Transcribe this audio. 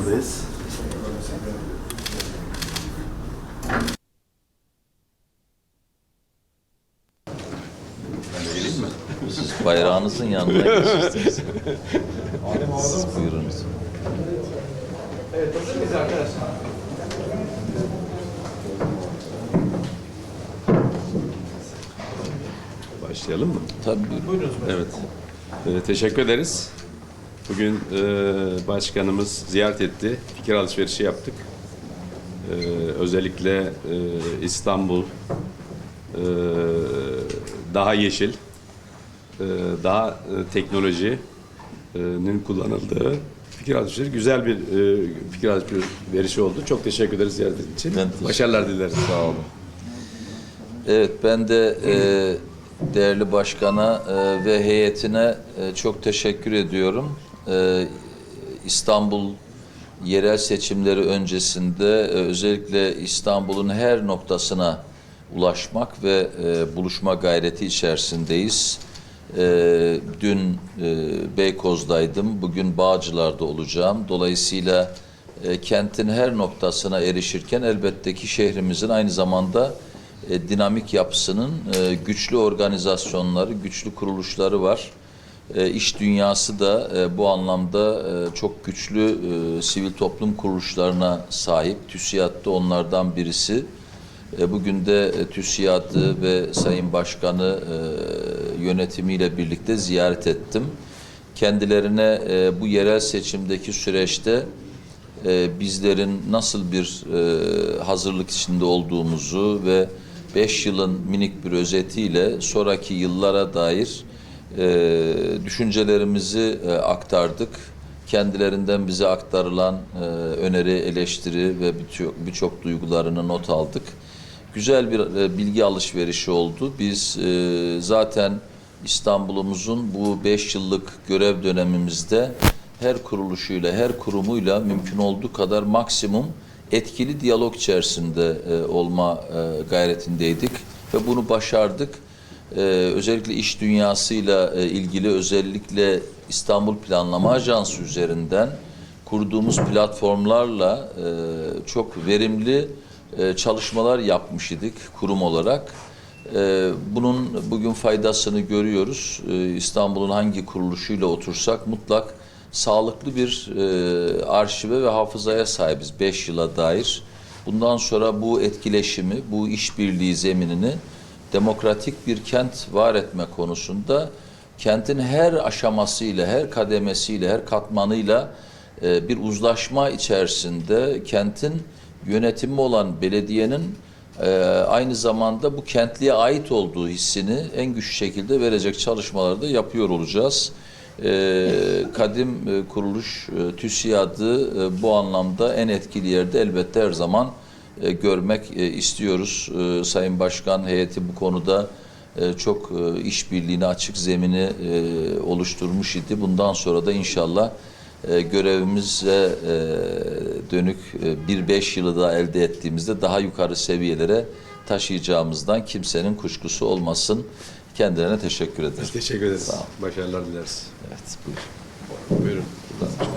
buradayız. Siz bayrağınızın yanına geçirsiniz. Siz buyurunuz. Evet, hazır mıyız arkadaşlar? Başlayalım mı? Tabii buyurun. Evet. Ee, teşekkür ederiz. Bugün e, başkanımız ziyaret etti. Fikir alışverişi yaptık. Ee, özellikle e, İstanbul e, daha yeşil, e, daha e, teknolojinin kullanıldığı fikir alışverişi güzel bir e, fikir alışverişi oldu. Çok teşekkür ederiz ziyaret için. Ben Başarılar dileriz. Sağ olun. Evet ben de e, değerli başkana e, ve heyetine e, çok teşekkür ediyorum. E, İstanbul yerel seçimleri öncesinde e, özellikle İstanbul'un her noktasına ulaşmak ve e, buluşma gayreti içerisindeyiz. E, dün e, Beykoz'daydım, bugün Bağcılar'da olacağım. Dolayısıyla e, kentin her noktasına erişirken elbette ki şehrimizin aynı zamanda e, dinamik yapısının e, güçlü organizasyonları, güçlü kuruluşları var. E, iş dünyası da e, bu anlamda e, çok güçlü sivil toplum kuruluşlarına sahip. TÜSİAD da onlardan birisi. Bugün de TÜSİAD'ı ve Sayın Başkanı yönetimiyle birlikte ziyaret ettim. Kendilerine bu yerel seçimdeki süreçte bizlerin nasıl bir hazırlık içinde olduğumuzu ve 5 yılın minik bir özetiyle sonraki yıllara dair e, düşüncelerimizi e, aktardık. Kendilerinden bize aktarılan e, öneri, eleştiri ve birçok birçok duygularını not aldık. Güzel bir e, bilgi alışverişi oldu. Biz e, zaten İstanbul'umuzun bu 5 yıllık görev dönemimizde her kuruluşuyla, her kurumuyla mümkün olduğu kadar maksimum etkili diyalog içerisinde e, olma e, gayretindeydik ve bunu başardık. E, özellikle iş dünyasıyla e, ilgili özellikle İstanbul Planlama Ajansı üzerinden kurduğumuz platformlarla e, çok verimli e, çalışmalar yapmış idik kurum olarak. E, bunun bugün faydasını görüyoruz. E, İstanbul'un hangi kuruluşuyla otursak mutlak sağlıklı bir e, arşive ve hafızaya sahibiz 5 yıla dair. Bundan sonra bu etkileşimi, bu işbirliği zeminini demokratik bir kent var etme konusunda kentin her aşamasıyla, her kademesiyle, her katmanıyla e, bir uzlaşma içerisinde kentin yönetimi olan belediyenin e, aynı zamanda bu kentliğe ait olduğu hissini en güçlü şekilde verecek çalışmaları da yapıyor olacağız. E, kadim e, kuruluş e, TÜSİAD'ı e, bu anlamda en etkili yerde elbette her zaman e, görmek e, istiyoruz. E, Sayın Başkan heyeti bu konuda e, çok e, işbirliğine açık zemini e, oluşturmuş idi. Bundan sonra da inşallah e, görevimize e, dönük e, bir beş yılı da elde ettiğimizde daha yukarı seviyelere taşıyacağımızdan kimsenin kuşkusu olmasın. Kendilerine teşekkür ederim. Teşekkür ederiz. Başarılar dileriz. Evet, buyur. Buyurun. Buradan